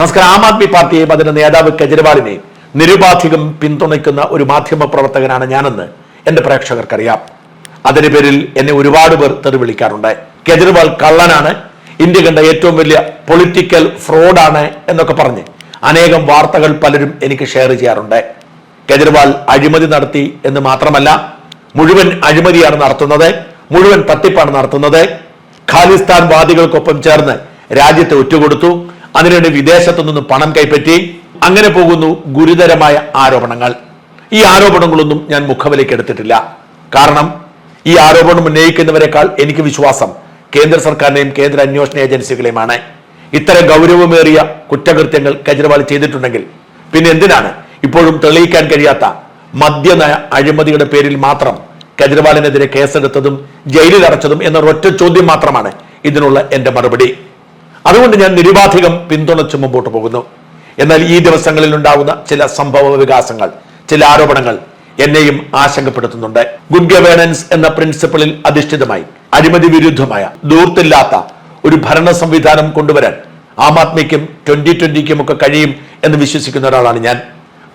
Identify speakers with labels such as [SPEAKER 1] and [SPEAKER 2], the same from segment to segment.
[SPEAKER 1] നമസ്കാരം. ആം ആദ്മി പാർട്ടിയെയും അതിന്റെ നേതാവ് കെജ്രിവാളിനെയും നിരുപാധികം പിന്തുണയ്ക്കുന്ന ഒരു മാധ്യമ പ്രവർത്തകനാണ് ഞാനെന്ന് എന്റെ പ്രേക്ഷകർക്കറിയാം. അതിന് പേരിൽ എന്നെ ഒരുപാട് പേർ തെറി വിളിക്കാറുണ്ട് കെജ്രിവാൾ കള്ളനാണ്. ഇന്ത്യ കണ്ട ഏറ്റവും വലിയ പൊളിറ്റിക്കൽ ഫ്രോഡാണ് എന്നൊക്കെ പറഞ്ഞ് അനേകം വാർത്തകൾ പലരും എനിക്ക് ഷെയർ ചെയ്യാറുണ്ട്. കെജ്രിവാൾ അഴിമതി നടത്തി എന്ന് മാത്രമല്ല മുഴുവൻ അഴിമതിയാണ് നടത്തുന്നത് മുഴുവൻ തട്ടിപ്പാണ് നടത്തുന്നത്. ഖാലിസ്ഥാൻ വാദികൾക്കൊപ്പം ചേർന്ന് രാജ്യത്തെ ഒറ്റുകൊടുത്തു. അതിനിടെ വിദേശത്തു നിന്ന് പണം കൈപ്പറ്റി അങ്ങനെ പോകുന്നു ഗുരുതരമായ ആരോപണങ്ങൾ. ഈ ആരോപണങ്ങളൊന്നും ഞാൻ മുഖവിലേക്ക് എടുത്തിട്ടില്ല. കാരണം ഈ ആരോപണം ഉന്നയിക്കുന്നവരെക്കാൾ എനിക്ക് വിശ്വാസം കേന്ദ്ര സർക്കാരിനെയും കേന്ദ്ര അന്വേഷണ ഏജൻസികളെയുമാണ്. ഇത്തരം ഗൗരവമേറിയ കുറ്റകൃത്യങ്ങൾ കെജ്രിവാൾ ചെയ്തിട്ടുണ്ടെങ്കിൽ പിന്നെ എന്തിനാണ് ഇപ്പോഴും തെളിയിക്കാൻ കഴിയാത്ത മദ്യനയ അഴിമതിയുടെ പേരിൽ മാത്രം കെജ്രിവാളിനെതിരെ കേസെടുത്തതും ജയിലിൽ അടച്ചതും എന്നൊരൊറ്റ ചോദ്യം മാത്രമാണ് ഇതിനുള്ള എന്റെ മറുപടി. അതുകൊണ്ട് ഞാൻ നിരുപാധികം പിന്തുണച്ച് മുമ്പോട്ട് പോകുന്നു. എന്നാൽ ഈ ദിവസങ്ങളിൽ ഉണ്ടാകുന്ന ചില സംഭവ വികാസങ്ങൾ ചില ആരോപണങ്ങൾ എന്നെയും ആശങ്കപ്പെടുത്തുന്നുണ്ട്. ഗുഡ് ഗവേണൻസ് എന്ന പ്രിൻസിപ്പിളിൽ അധിഷ്ഠിതമായി അഴിമതി വിരുദ്ധമായ ദൂർത്തില്ലാത്ത ഒരു ഭരണ സംവിധാനം കൊണ്ടുവരാൻ ആം ആദ്മിക്കും ട്വന്റി ട്വന്റിക്കും ഒക്കെ കഴിയും എന്ന് വിശ്വസിക്കുന്ന ഒരാളാണ് ഞാൻ.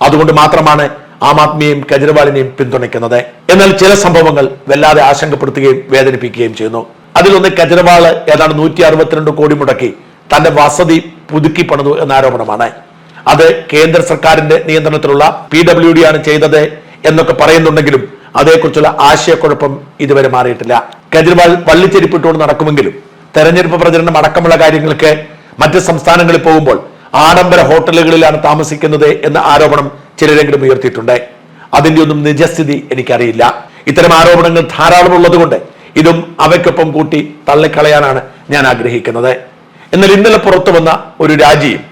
[SPEAKER 1] അതുകൊണ്ട് മാത്രമാണ് ആം ആദ്മിയെയും കെജ്രിവാളിനെയും പിന്തുണയ്ക്കുന്നത്. എന്നാൽ ചില സംഭവങ്ങൾ വല്ലാതെ ആശങ്കപ്പെടുത്തുകയും വേദനിപ്പിക്കുകയും ചെയ്യുന്നു. അതിലൊന്ന് കെജ്രിവാൾ ഏതാണ്ട് നൂറ്റി അറുപത്തിരണ്ട് കോടി മുടക്കി തന്റെ വസതി പുതുക്കി പണിതു എന്ന ആരോപണമാണ്. അത് കേന്ദ്ര സർക്കാരിന്റെ നിയന്ത്രണത്തിലുള്ള പി ഡബ്ല്യു ഡി ആണ് ചെയ്തത് എന്നൊക്കെ പറയുന്നുണ്ടെങ്കിലും അതേക്കുറിച്ചുള്ള ആശയക്കുഴപ്പം ഇതുവരെ മാറിയിട്ടില്ല. കെജ്രിവാൾ വള്ളിച്ചെരിപ്പിട്ടുകൊണ്ട് നടക്കുമെങ്കിലും തെരഞ്ഞെടുപ്പ് പ്രചരണം അടക്കമുള്ള കാര്യങ്ങൾക്ക് മറ്റ് സംസ്ഥാനങ്ങളിൽ പോകുമ്പോൾ ആഡംബര ഹോട്ടലുകളിലാണ് താമസിക്കുന്നത് എന്ന ആരോപണം ചിലരെങ്കിലും ഉയർത്തിയിട്ടുണ്ട്. അതിന്റെ ഒന്നും നിജസ്ഥിതി എനിക്കറിയില്ല. ഇത്തരം ആരോപണങ്ങൾ ധാരാളം ഉള്ളതുകൊണ്ട് ഇതും അവയ്ക്കൊപ്പം കൂട്ടി തള്ളിക്കളയാനാണ് ഞാൻ ആഗ്രഹിക്കുന്നത്. എന്നാൽ ഇന്നലെ പുറത്തു വന്ന ഒരു രാജിയും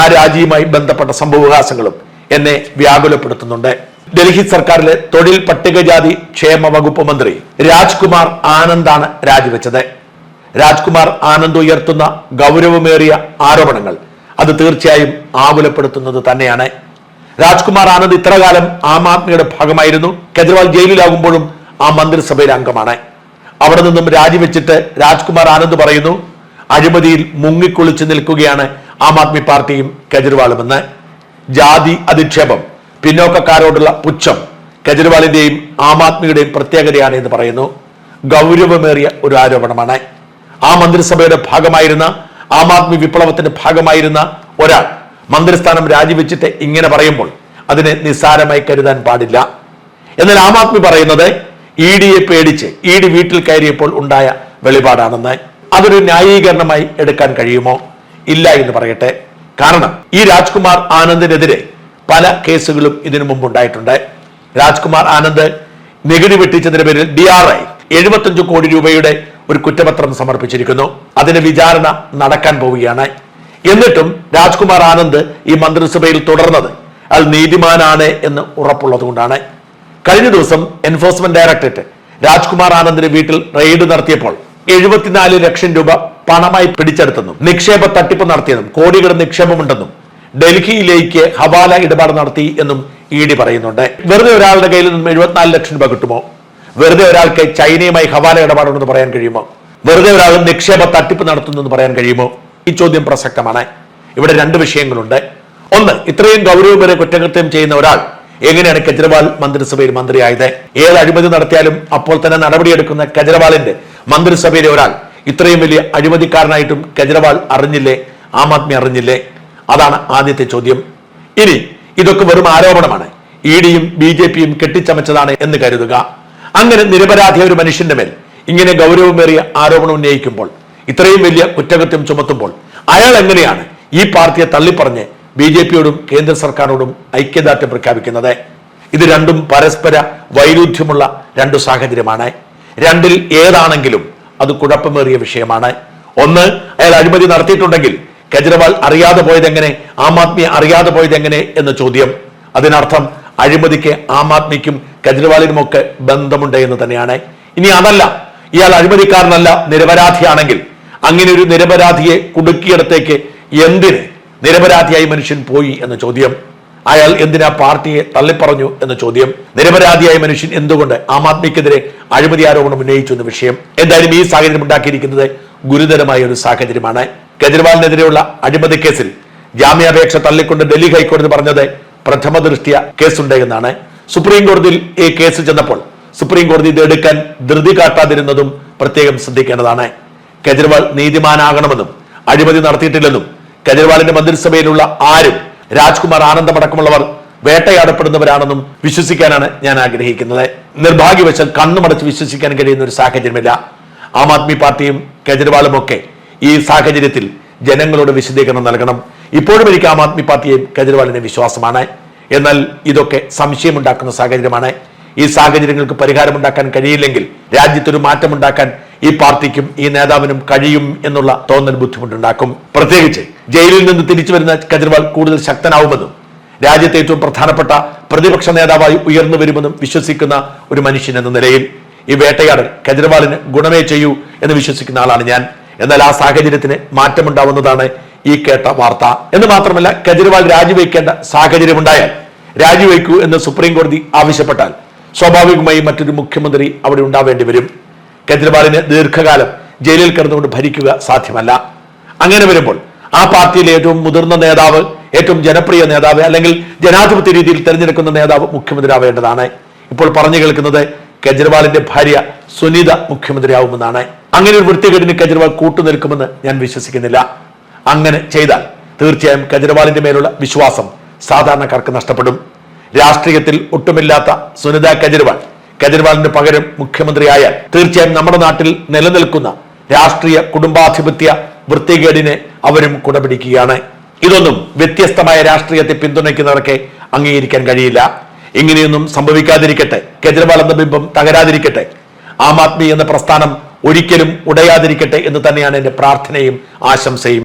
[SPEAKER 1] ആ രാജിയുമായി ബന്ധപ്പെട്ട സംഭവവികാസങ്ങളും എന്നെ വ്യാകുലപ്പെടുത്തുന്നുണ്ട്. ഡൽഹി സർക്കാരിലെ തൊഴിൽ പട്ടികജാതി ക്ഷേമ വകുപ്പ് മന്ത്രി രാജ്കുമാർ ആനന്ദാണ് രാജിവെച്ചത്. രാജ്കുമാർ ആനന്ദ് ഉയർത്തുന്ന ഗൗരവമേറിയ ആരോപണങ്ങൾ അത് തീർച്ചയായും ആകുലപ്പെടുത്തുന്നത് തന്നെയാണ്. രാജ്കുമാർ ആനന്ദ് ഇത്രകാലം ആം ആദ്മിയുടെ ഭാഗമായിരുന്നു. കെജ്രിവാൾ ജയിലിലാകുമ്പോഴും ആ മന്ത്രിസഭയിലെ അംഗമാണ്. അവിടെ നിന്നും രാജിവെച്ചിട്ട് രാജ്കുമാർ ആനന്ദ് പറയുന്നു അഴിമതിയിൽ മുങ്ങിക്കുളിച്ച് നിൽക്കുകയാണ് ആം ആദ്മി പാർട്ടിയും കെജ്രിവാളുമെന്ന് ജാതി അധിക്ഷേപം പിന്നോക്കക്കാരോടുള്ള പുച്ഛം കെജ്രിവാളിന്റെയും ആം ആദ്മിയുടെയും പ്രത്യേകതയാണ് എന്ന് പറയുന്നു. ഗൗരവമേറിയ ഒരു ആരോപണമാണ്. ആ മന്ത്രിസഭയുടെ ഭാഗമായിരുന്ന ആം ആദ്മി വിപ്ലവത്തിന്റെ ഭാഗമായിരുന്ന ഒരാൾ മന്ത്രിസ്ഥാനം രാജിവെച്ചിട്ട് ഇങ്ങനെ പറയുമ്പോൾ അതിനെ നിസ്സാരമായി കരുതാൻ പാടില്ല. എന്നാൽ ആം ആദ്മി പറയുന്നത് ഇ ഡിയെ പേടിച്ച് ഇ ഡി വീട്ടിൽ കയറിയപ്പോൾ ഉണ്ടായ വെളിപാടാണെന്ന് അതൊരു ന്യായീകരണമായി എടുക്കാൻ കഴിയുമോ? ഇല്ല എന്ന് പറയട്ടെ. കാരണം ഈ രാജ്കുമാർ ആനന്ദിനെതിരെ പല കേസുകളും ഇതിനു മുമ്പ് ഉണ്ടായിട്ടുണ്ട് രാജ്കുമാർ ആനന്ദ് നികുതി വെട്ടിച്ചതിന്റെ പേരിൽ ഡി ആർ ഐ എഴുപത്തഞ്ച് കോടി രൂപയുടെ ഒരു കുറ്റപത്രം സമർപ്പിച്ചിരിക്കുന്നു. അതിന് വിചാരണ നടക്കാൻ പോവുകയാണ്. എന്നിട്ടും രാജ്കുമാർ ആനന്ദ് ഈ മന്ത്രിസഭയിൽ തുടർന്നത് അയാൾ നീതിമാനാണ് എന്ന് ഉറപ്പുള്ളത് കൊണ്ടാണ് കഴിഞ്ഞ ദിവസം എൻഫോഴ്സ്മെന്റ് ഡയറക്ടറേറ്റ് രാജ്കുമാർ ആനന്ദിന്റെ വീട്ടിൽ റെയ്ഡ് നടത്തിയപ്പോൾ എഴുപത്തിനാല് ലക്ഷം രൂപ പണമായി പിടിച്ചെടുത്തെന്നും നിക്ഷേപ തട്ടിപ്പ് നടത്തിയെന്നും കോടികളുടെ നിക്ഷേപമുണ്ടെന്നും ഡൽഹിയിലേക്ക് ഹവാല ഇടപാട് നടത്തി എന്നും ഇ ഡി പറയുന്നുണ്ട്. വെറുതെ ഒരാളുടെ കയ്യിൽ നിന്നും എഴുപത്തിനാല് ലക്ഷം രൂപ കിട്ടുമോ? വെറുതെ ഒരാൾക്ക് ചൈനയുമായി ഹവാല ഇടപാടുണ്ടെന്ന് പറയാൻ കഴിയുമോ? വെറുതെ ഒരാൾ നിക്ഷേപ തട്ടിപ്പ് നടത്തുന്നെന്ന് പറയാൻ കഴിയുമോ? ഈ ചോദ്യം പ്രസക്തമാണ്. ഇവിടെ രണ്ട് വിഷയങ്ങളുണ്ട്. ഒന്ന് ഇത്രയും ഗൗരവമേറിയ കുറ്റകൃത്യം ചെയ്യുന്ന ഒരാൾ എങ്ങനെയാണ് കെജ്രിവാൾ മന്ത്രിസഭയിൽ മന്ത്രിയായത്? ഏത് അഴിമതി നടത്തിയാലും അപ്പോൾ തന്നെ നടപടിയെടുക്കുന്ന കെജ്രിവാളിന്റെ മന്ത്രിസഭയിലെ ഒരാൾ. ഇത്രയും വലിയ അഴിമതിക്കാരനായിട്ടും കെജ്രിവാൾ അറിഞ്ഞില്ലേ? ആം ആദ്മി അറിഞ്ഞില്ലേ? അതാണ് ആദ്യത്തെ ചോദ്യം. ഇനി ഇതൊക്കെ വെറും ആരോപണമാണ്. ഇ ഡിയും ബി ജെ പിയും കെട്ടിച്ചമച്ചതാണ് എന്ന് കരുതുക. അങ്ങനെ നിരപരാധിയ ഒരു മനുഷ്യന്റെ മേൽ ഇങ്ങനെ ഗൗരവമേറിയ ആരോപണം ഉന്നയിക്കുമ്പോൾ ഇത്രയും വലിയ കുറ്റകൃത്യം ചുമത്തുമ്പോൾ അയാൾ എങ്ങനെയാണ് ഈ പാർട്ടിയെ തള്ളിപ്പറഞ്ഞ് ബി ജെ പിയോടും കേന്ദ്ര സർക്കാരോടും ഐക്യദാർഢ്യം പ്രഖ്യാപിക്കുന്നത്. ഇത് രണ്ടും പരസ്പര വൈരുദ്ധ്യമുള്ള രണ്ടു സാഹചര്യമാണ്. രണ്ടിൽ ഏതാണെങ്കിലും അത് കുഴപ്പമേറിയ വിഷയമാണ്. ഒന്ന് അയാൾ അഴിമതി നടത്തിയിട്ടുണ്ടെങ്കിൽ കെജ്രിവാൾ അറിയാതെ പോയത് എങ്ങനെ ആം ആദ്മി അറിയാതെ പോയത് എങ്ങനെ എന്ന ചോദ്യം. അതിനർത്ഥം അഴിമതിക്ക് ആം ആദ്മിക്കും കെജ്രിവാളിനുമൊക്കെ ബന്ധമുണ്ട് എന്ന് തന്നെയാണ്. ഇനി അതല്ല ഇയാൾ അഴിമതിക്കാരനല്ല നിരപരാധിയാണെങ്കിൽ അങ്ങനെ ഒരു നിരപരാധിയെ കുടുക്കിയിടത്തേക്ക് എന്തിന് നിരപരാധിയായി മനുഷ്യൻ പോയി എന്ന ചോദ്യം. അയാൾ എന്തിനാ പാർട്ടിയെ തള്ളിപ്പറഞ്ഞു എന്ന ചോദ്യം. നിരപരാധിയായ മനുഷ്യൻ എന്തുകൊണ്ട് ആം ആദ്മിക്കെതിരെ അഴിമതി ആരോപണം ഉന്നയിച്ചു എന്ന വിഷയം. എന്തായാലും ഈ സാഹചര്യം ഉണ്ടാക്കിയിരിക്കുന്നത് ഗുരുതരമായ ഒരു സാഹചര്യമാണ്. കെജ്രിവാളിനെതിരെയുള്ള അഴിമതി കേസിൽ ജാമ്യാപേക്ഷ തള്ളിക്കൊണ്ട് ഡൽഹി ഹൈക്കോടതി പറഞ്ഞത് പ്രഥമ ദൃഷ്ടിയ കേസുണ്ട് എന്നാണ്. സുപ്രീം കോടതിയിൽ ഈ കേസ് ചെന്നപ്പോൾ സുപ്രീം കോടതി ഇത് എടുക്കാൻ ധൃതി കാട്ടാതിരുന്നതും പ്രത്യേകം ശ്രദ്ധിക്കേണ്ടതാണ്. കെജ്രിവാൾ നീതിമാനാകണമെന്നും അഴിമതി നടത്തിയിട്ടില്ലെന്നും കെജ്രിവാളിന്റെ മന്ത്രിസഭയിലുള്ള ആരും രാജ്കുമാർ ആനന്ദമടക്കമുള്ളവർ വേട്ടയാടപ്പെടുന്നവരാണെന്നും വിശ്വസിക്കാനാണ് ഞാൻ ആഗ്രഹിക്കുന്നത്. നിർഭാഗ്യവശാൽ കണ്ണുമടച്ച് വിശ്വസിക്കാൻ കഴിയുന്ന ഒരു സാഹചര്യമില്ല. ആം ആദ്മി പാർട്ടിയും കെജ്രിവാളും ഒക്കെ ഈ സാഹചര്യത്തിൽ ജനങ്ങളോട് വിശദീകരണം നൽകണം. ഇപ്പോഴും എനിക്ക് ആം ആദ്മി പാർട്ടിയെയും കെജ്രിവാളിനെ വിശ്വാസമാണ്. എന്നാൽ ഇതൊക്കെ സംശയമുണ്ടാക്കുന്ന സാഹചര്യമാണ്. ഈ സാഹചര്യങ്ങൾക്ക് പരിഹാരമുണ്ടാക്കാൻ കഴിയില്ലെങ്കിൽ രാജ്യത്തൊരു മാറ്റമുണ്ടാക്കാൻ ഈ പാർട്ടിക്കും ഈ നേതാവിനും കഴിയും എന്നുള്ള തോന്നൽ ബുദ്ധിമുട്ടുണ്ടാക്കും. പ്രത്യേകിച്ച് ജയിലിൽ നിന്ന് തിരിച്ചു വരുന്ന കെജ്രിവാൾ കൂടുതൽ ശക്തനാവുമെന്നും രാജ്യത്തെ ഏറ്റവും പ്രധാനപ്പെട്ട പ്രതിപക്ഷ നേതാവായി ഉയർന്നു വരുമെന്നും വിശ്വസിക്കുന്ന ഒരു മനുഷ്യൻ എന്ന നിലയിൽ ഈ വേട്ടയാടൽ കെജ്രിവാളിന് ഗുണമേ ചെയ്യൂ എന്ന് വിശ്വസിക്കുന്ന ആളാണ് ഞാൻ. എന്നാൽ ആ സാഹചര്യത്തിന് മാറ്റമുണ്ടാവുന്നതാണ് ഈ കേട്ട വാർത്ത. എന്ന് മാത്രമല്ല കെജ്രിവാൾ രാജിവെക്കേണ്ട സാഹചര്യമുണ്ടായാൽ രാജിവെക്കൂ എന്ന് സുപ്രീം കോടതി ആവശ്യപ്പെട്ടാൽ സ്വാഭാവികമായി മറ്റൊരു മുഖ്യമന്ത്രി അവിടെ ഉണ്ടാവേണ്ടി വരും. കെജ്രിവാളിന് ദീർഘകാലം ജയിലിൽ കിടന്നുകൊണ്ട് ഭരിക്കുക സാധ്യമല്ല. അങ്ങനെ വരുമ്പോൾ ആ പാർട്ടിയിലെ ഏറ്റവും മുതിർന്ന നേതാവ് ഏറ്റവും ജനപ്രിയ നേതാവ് അല്ലെങ്കിൽ ജനാധിപത്യ രീതിയിൽ തെരഞ്ഞെടുക്കുന്ന നേതാവ് മുഖ്യമന്ത്രി ആവേണ്ടതാണ് ഇപ്പോൾ പറഞ്ഞു കേൾക്കുന്നത് കേജ്രിവാളിന്റെ ഭാര്യ സുനിത മുഖ്യമന്ത്രിയാവുമെന്നാണ്. അങ്ങനെ ഒരു വൃത്തികേടിന് കെജ്രിവാൾ കൂട്ടുനിൽക്കുമെന്ന് ഞാൻ വിശ്വസിക്കുന്നില്ല. അങ്ങനെ ചെയ്താൽ തീർച്ചയായും കേജ്രിവാളിന്റെ മേലുള്ള വിശ്വാസം സാധാരണക്കാർക്ക് നഷ്ടപ്പെടും. രാഷ്ട്രീയത്തിൽ ഒട്ടുമില്ലാത്ത സുനിത കേജ്രിവാൾ കേജ്രിവാളിന്റെ പകരം മുഖ്യമന്ത്രിയായാൽ തീർച്ചയായും നമ്മുടെ നാട്ടിൽ നിലനിൽക്കുന്ന രാഷ്ട്രീയ കുടുംബാധിപത്യ വൃത്തികേടിനെ അവരും കുടപിടിക്കുകയാണ്. ഇതൊന്നും വ്യത്യസ്തമായ രാഷ്ട്രീയത്തെ പിന്തുണയ്ക്കുന്നവർക്ക് അംഗീകരിക്കാൻ കഴിയില്ല. ഇങ്ങനെയൊന്നും സംഭവിക്കാതിരിക്കട്ടെ. കെജ്രിവാൾ ബിംബം തകരാതിരിക്കട്ടെ. ആം ആദ്മി എന്ന പ്രസ്ഥാനം ഒരിക്കലും ഉടയാതിരിക്കട്ടെ എന്ന് തന്നെയാണ് എന്റെ പ്രാർത്ഥനയും ആശംസയും.